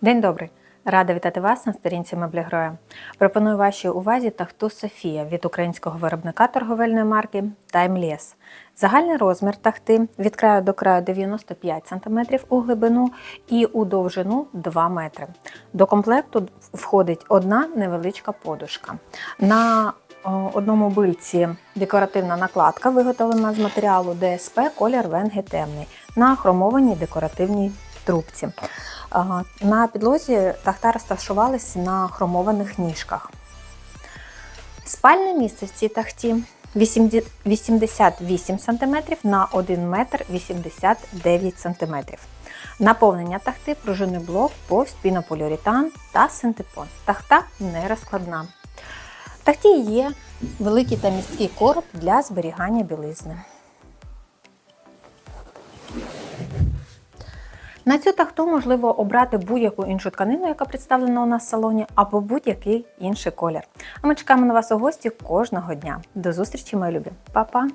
День добрий! Рада вітати вас на сторінці Меблігроя. Пропоную вашій увазі тахту Софія від українського виробника торговельної марки Timeless. Загальний розмір тахти від краю до краю 95 см у глибину і у довжину 2 метри. До комплекту входить одна невеличка подушка. На одному бильці декоративна накладка, виготовлена з матеріалу ДСП колір венги темний на хромованій декоративній трубці. Ага, На підлозі тахта розташувались на хромованих ніжках. Спальне місце в цій тахті 88 см на 1 метр 89 см. Наповнення тахти пружинний блок, повсть, пінополіуретан та синтепон. Тахта не розкладна. В тахті є великий та місткий короб для зберігання білизни. На цю тахту можливо обрати будь-яку іншу тканину, яка представлена у нас в салоні, або будь-який інший колір. А ми чекаємо на вас у гості кожного дня. До зустрічі, мої любі. Па-па!